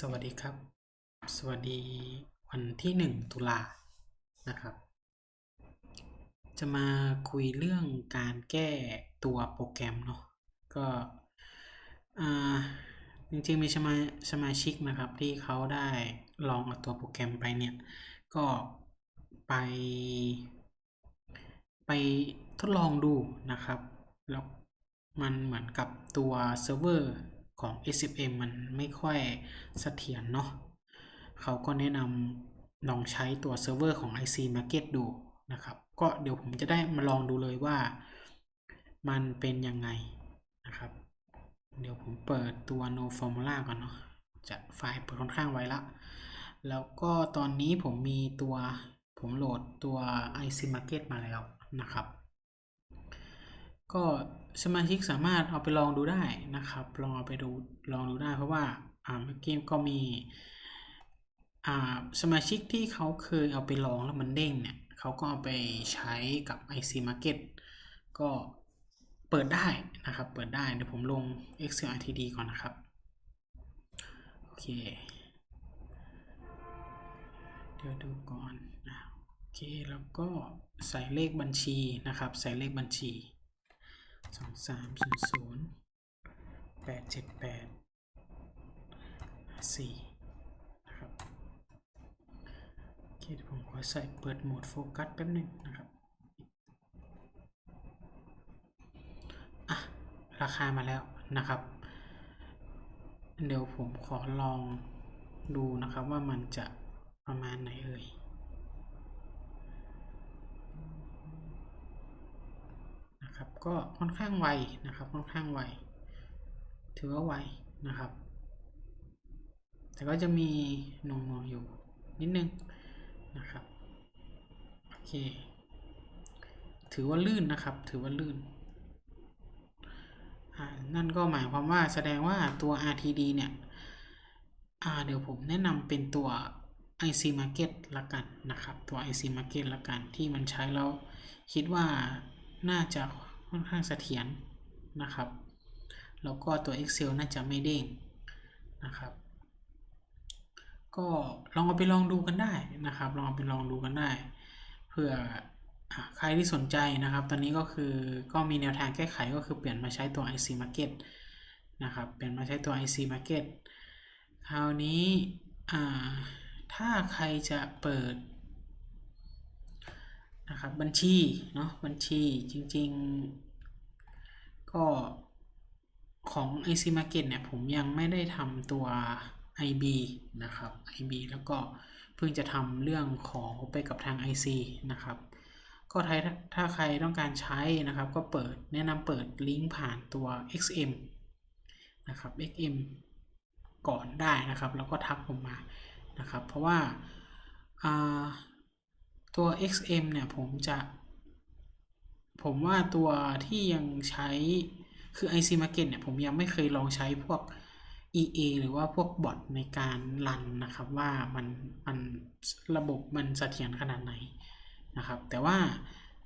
สวัสดีครับ สวัสดีวันที่ 1 ตุลานะครับ จะมาคุยเรื่องการแก้ตัวโปรแกรมเนาะก็จริงๆมีสมาสมาชิกนะครับที่เขาได้ลองเอาตัวโปรแกรมไปเนี่ย ก็ไป ไปทดลองดูนะครับ แล้วมันเหมือนกับตัวเซิร์ฟเวอร์ ของ SFM มันไม่ค่อยเสถียรเนาะเขาก็แนะนำลองใช้ตัวเซิร์ฟเวอร์ของ IC Market ดูนะครับ ก็เดี๋ยวผมจะได้มาลองดูเลยว่ามันเป็นยังไงนะครับ เดี๋ยวผมเปิดตัว no formula ก่อนเนาะจะไฟล์เปิดค่อนข้างไวละ แล้วก็ตอนนี้ผมมีตัวผมโหลดตัว IC Market มาแล้วนะครับ ก็สมาชิกสามารถเอาไปลองดูได้นะครับ ลองเอาไปดูลองดูได้เพราะว่าอ่าเมื่อกี้ก็มีอ่าสมาชิกที่เขาเคยเอาไปลองแล้วมันเด้งเนี่ยเขาก็เอาไปใช้กับ IC Market ก็เปิดได้นะครับ เปิดได้เดี๋ยวผมลง Excel RTD ก่อนนะครับ โอเค เดี๋ยวดูก่อนโอเค แล้วก็ใส่เลขบัญชีนะครับ ใส่เลขบัญชี สองสามศูนย์ศูนย์แปดเจ็ดแปดสี่นะครับโอเคเดี๋ยวผมขอใส่เปิดโหมดโฟกัสแป๊บหนึ่งนะครับอะราคามาแล้วนะครับ เดี๋ยวผมขอลองดูนะครับว่ามันจะประมาณไหนเอ่ย นะครับก็ค่อนข้างไวนะครับค่อนข้างไวถือว่าไวนะครับ แต่ก็จะมีหน่วงๆอยู่นิดนึงนะครับโอเคถือว่าลื่นนะครับ ถือว่าลื่น นั่นก็หมายความว่าแสดงว่าตัว RTD เนี่ยเดี๋ยวผมแนะนำเป็นตัว IC Market ละกันนะครับ ตัว IC Market ละกันที่มันใช้แล้วคิดว่า น่าจะค่อนข้างเสถียรนะครับ แล้วก็ตัว Excel น่าจะไม่เด้งนะครับ ก็ลองเอาไปลองดูกันได้นะครับ ลองเอาไปลองดูกันได้ เพื่อใครที่สนใจนะครับ ตอนนี้ก็คือก็มีแนวทางแก้ไขก็คือเปลี่ยนมาใช้ตัว IC Market นะครับ เปลี่ยนมาใช้ตัว IC Market คราวนี้ถ้าใครจะเปิด นะครับบัญชีเนาะบัญชีจริง ๆ ก็ของ IC Market เนี่ยผมยังไม่ได้ทำตัว IB นะครับ IB แล้วก็เพิ่งจะทำเรื่องของไปกับทาง IC นะครับ ก็ถ้าถ้าใครต้องการใช้นะครับ ก็เปิดแนะนำเปิดลิงก์ผ่านตัว XM นะครับ XM ก่อนได้นะครับ แล้วก็ทักผมมานะครับ เพราะว่า ตัว XM เนี่ยผมจะผมว่าตัวที่ยังใช้คือ IC Market เนี่ยผมยังไม่เคยลองใช้พวก EA หรือว่าพวกบอทในการรันนะครับว่ามันมันระบบมันเสถียรขนาดไหนนะครับ แต่ว่า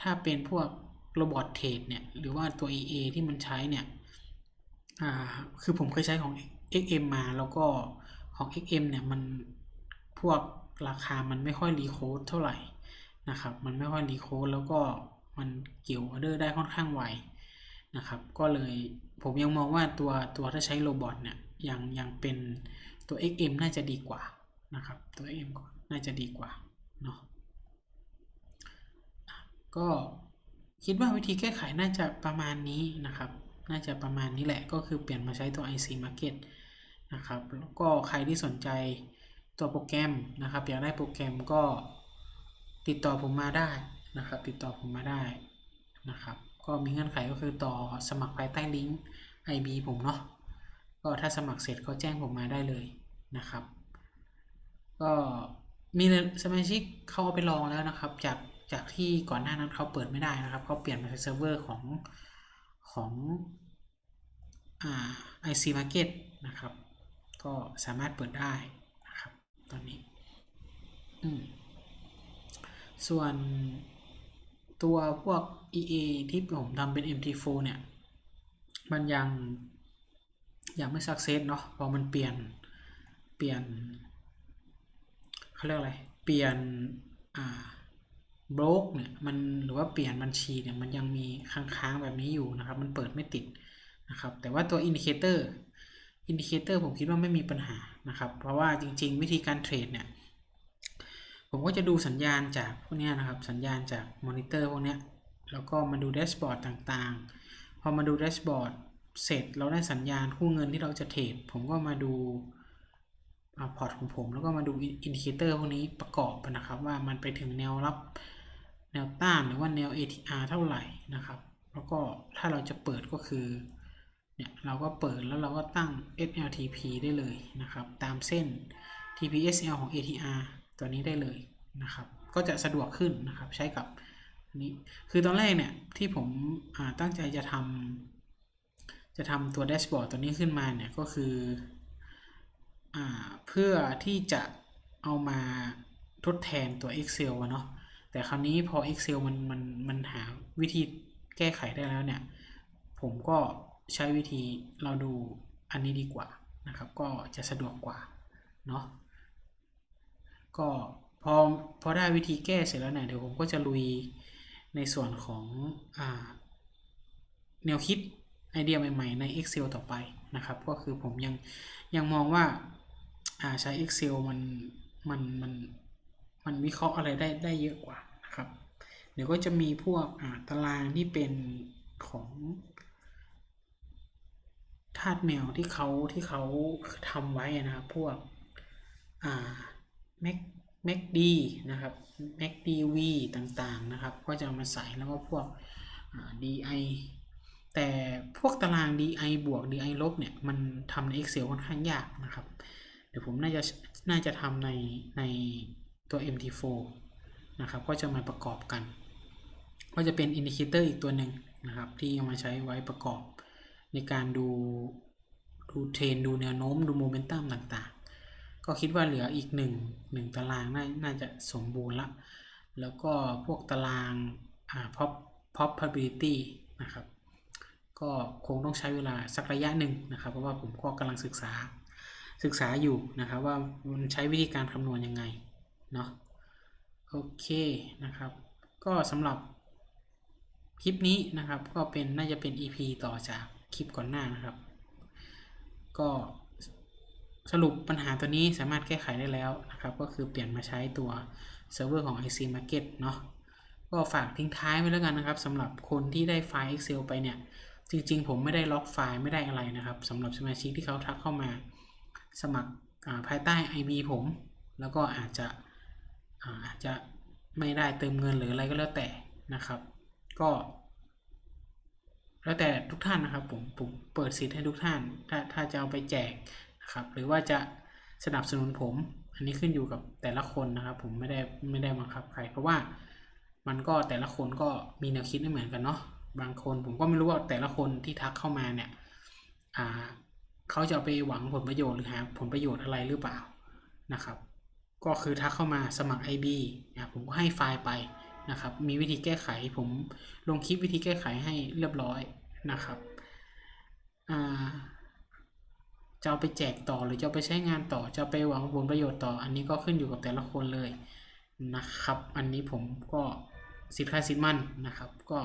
ถ้าเป็นพวกโรบอทเทรดเนี่ยหรือว่าตัว EA ที่มันใช้เนี่ยอ่าคือผมเคยใช้ของ XM มาแล้วก็ของ XM เนี่ยมันพวกราคามันไม่ค่อยรีโคดเท่าไหร่ นะครับ มันไม่ค่อยรีโคดแล้วก็มันเกี่ยวออเดอร์ได้ค่อนข้างไวนะครับ ก็เลยผมยังมองว่าตัวตัวถ้าใช้โรบอทเนี่ยยังยังเป็นตัว XM น่าจะดีกว่านะครับตัว XM น่าจะดีกว่าเนาะก็คิดว่าวิธีแก้ไขน่าจะประมาณนี้นะครับ น่าจะประมาณนี้แหละก็คือเปลี่ยนมาใช้ตัว IC Market นะครับ แล้วก็ใครที่สนใจตัวโปรแกรมนะครับ อยากได้โปรแกรมก็ ติดต่อผมมาได้นะครับ ติดต่อผมมาได้นะครับ ก็มีเงื่อนไขก็คือต่อสมัครภายใต้ลิงก์ IB ผมเนาะก็ถ้าสมัครเสร็จก็แจ้งผมมาได้เลยนะครับ ก็มีสมาชิกเข้าไปลองแล้วนะครับ จากจากที่ก่อนหน้านั้นเขาเปิดไม่ได้นะครับเขาเปลี่ยนมาใช้เซิร์ฟเวอร์ของของอ่า IC Market นะครับ ก็สามารถเปิดได้นะครับ ตอนนี้ อืม ส่วนตัวพวก EA ที่ผมทำเป็น MT4 เนี่ย มันยังยังไม่สักเซสเนาะพอมันเปลี่ยนเปลี่ยนเขาเรียกอะไร เปลี่ยนอ่าบล็อกเนี่ยมันหรือว่าเปลี่ยนบัญชีเนี่ยมันยังมีค้างๆแบบนี้อยู่นะครับ มันเปิดไม่ติดนะครับ แต่ว่าตัวอินดิเคเตอร์อินดิเคเตอร์ผมคิดว่าไม่มีปัญหานะครับ เพราะว่าจริง ๆ วิธีการเทรดเนี่ย ผมก็จะดูสัญญาณจากพวกนี้นะครับ สัญญาณจากมอนิเตอร์พวกนี้แล้วก็มาดูแดชบอร์ดต่างๆ พอมาดูแดชบอร์ดเสร็จเราได้สัญญาณคู่เงินที่เราจะเทรดผมก็มาดูพอร์ตของผม แล้วก็มาดูอินดิเคเตอร์พวกนี้ประกอบนะครับว่ามันไปถึงแนวรับแนวต้านหรือว่าแนว ATR เท่าไหร่นะครับ แล้วก็ถ้าเราจะเปิดก็คือเนี่ยเราก็เปิดแล้วเราก็ตั้ง SLTP ได้เลยนะครับ ตามเส้น TPSL ของ ATR ตัวนี้ได้เลยนะครับ ก็จะสะดวกขึ้นนะครับใช้กับนี้คือตอนแรกเนี่ยที่ผมตั้งใจจะทำจะทำตัวแดชบอร์ดตัวนี้ขึ้นมาเนี่ยก็คืออเพื่อที่จะเอามาทดแทนตัว Excel อะเนาะแต่คราวนี้พอ Excel มันมันมันหาวิธีแก้ไขได้แล้วเนี่ย ผมก็ใช้วิธีเราดูอันนี้ดีกว่านะครับ ก็จะสะดวกกว่าเนาะ ก็พอพอได้วิธีแก้เสร็จแล้วเนี่ยเดี๋ยวผมก็จะลุยในส่วนของอแนวคิดไอเดียใหม่ๆใน Excel ต่อไปนะครับ ก็คือผมยังยังมองว่าใช้ Excel มันมันมันมันวิเคราะห์อะไรได้ได้เยอะกว่านะครับ เดี๋ยวก็จะมีพวกตารางที่เป็นของธาตุแมวที่เขาที่เขาทำไว้นะครับ พวกอ่า แม็กแม็กดีนะครับแม็กดีวีต่างๆนะครับ ก็จะมาใส่แล้วก็พวก DI แต่พวกตาราง DI บวก DI ลบเนี่ย มันทำใน Excel ค่อนข้างยากนะครับ เดี๋ยวผมน่าจะน่าจะทำในในตัว MT4 นะครับ ก็จะมาประกอบกัน ก็จะเป็นอินดิเคเตอร์อีกตัวหนึ่งนะครับ ที่เอามาใช้ไว้ประกอบในการดูดูเทรนดูแนวโน้มดูโมเมนตัมต่างๆ ก็คิดว่าเหลืออีกหนึ่งหนึ่งตารางน่าน่าจะสมบูรณ์ละ แล้วก็พวกตารางอ่า pop probability นะครับ ก็คงต้องใช้เวลาสักระยะหนึ่งนะครับ เพราะว่าผมก็กำลังศึกษาศึกษาอยู่นะครับว่ามันใช้วิธีการคำนวณยังไงเนาะโอเคนะครับ ก็สำหรับคลิปนี้นะครับก็เป็นน่าจะเป็น EP ต่อจากคลิปก่อนหน้านะครับ ก็ สรุปปัญหาตัวนี้สามารถแก้ไขได้แล้วนะครับ ก็คือเปลี่ยนมาใช้ตัวเซิร์ฟเวอร์ของ IC Market เนาะก็ฝากทิ้งท้ายไว้แล้วกันนะครับสำหรับคนที่ได้ไฟล์ Excel ไปเนี่ย จริง ๆ ผมไม่ได้ล็อกไฟล์ไม่ได้อะไรนะครับสำหรับสมาชิกที่เขาทักเข้ามาสมัครภายใต้ IB ผม แล้วก็อาจจะอาจจะไม่ได้เติมเงินหรืออะไรก็แล้วแต่นะครับ ก็ แล้วแต่ทุกท่านนะครับผมผมเปิดสิทธิ์ให้ทุกท่าน ถ้าถ้าจะเอาไปแจก ครับ หรือว่าจะสนับสนุนผม อันนี้ขึ้นอยู่กับแต่ละคนนะครับ ผมไม่ได้ไม่ได้บังคับใคร เพราะว่ามันก็แต่ละคนก็มีแนวคิดไม่เหมือนกันเนาะบางคนผมก็ไม่รู้ว่าแต่ละคนที่ทักเข้ามาเนี่ยอ่าเขาจะไปหวังผลประโยชน์หรือหาผลประโยชน์อะไรหรือเปล่านะครับ ก็คือทักเข้ามาสมัคร IB นะผมก็ให้ไฟล์ไปนะครับ มีวิธีแก้ไขผมลงคลิปวิธีแก้ไขให้เรียบร้อยนะครับอ่า จะเอาไปแจกต่อหรือจะเอาไปใช้งานต่อจะไปหวังผลประโยชน์ต่อ อันนี้ก็ขึ้นอยู่กับแต่ละคนเลยนะครับ อันนี้ผมก็สิทธิ์ใค่าสิทธิ์มั่นนะครับ ก็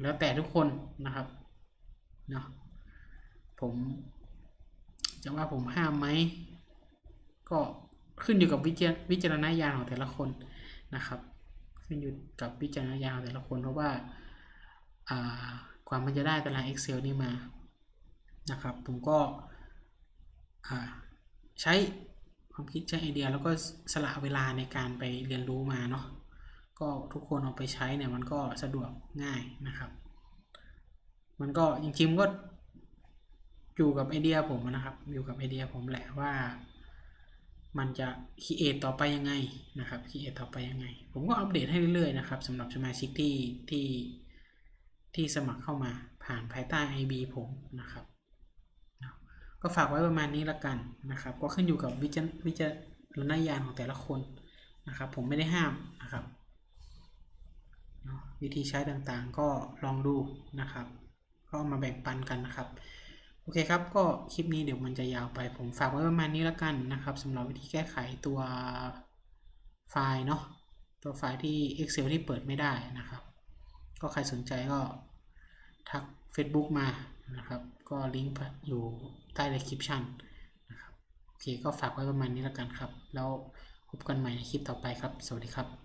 แล้วแต่ทุกคนนะครับเนาะผมจะว่าผมห้ามไหมก็ขึ้นอยู่กับวิจวิจารณญาณของแต่ละคนนะครับ ขึ้นอยู่กับวิจารณญาณของแต่ละคนเพราะว่าอ่าความมันจะได้ตาราง Excel นี่มา นะครับ ผมก็ใช้ความคิดใช้ไอเดียแล้วก็สละเวลาในการไปเรียนรู้มาเนาะก็ทุกคนเอาไปใช้เนี่ยมันก็สะดวกง่ายนะครับ มันก็จริงๆก็อยู่กับไอเดียผมนะครับ อยู่กับไอเดียผมแหละว่า มันจะคีเอทต่อไปยังไงนะครับคีเอทต่อไปยังไง ผมก็อัปเดตให้เรื่อยๆนะครับสำหรับสมาชิกที่ที่ที่สมัครเข้ามาผ่านภายใต้ IB ผมนะครับ ก็ฝากไว้ประมาณนี้ละกันนะครับ ก็ขึ้นอยู่กับวิจวิจารณญาณของแต่ละคนนะครับ ผมไม่ได้ห้ามนะครับวิธีใช้ต่างๆ ก็ลองดูนะครับ ก็มาแบ่งปันกันนะครับ โอเคครับ ก็คลิปนี้เดี๋ยวมันจะยาวไป ผมฝากไว้ประมาณนี้ล้วกันนะครับสำหรับวิธีแก้ไขตัวไฟล์เนาะ ตัวไฟล์ที่ Excel ที่เปิดไม่ได้นะครับ ก็ใครสนใจก็ทัก Facebook มานะครับ ก็ลิงก์อยู่ใต้ description นะครับโอเคก็ฝากไว้ประมาณนี้แล้วกันครับ แล้วพบกันใหม่ในคลิปต่อไปครับ สวัสดีครับ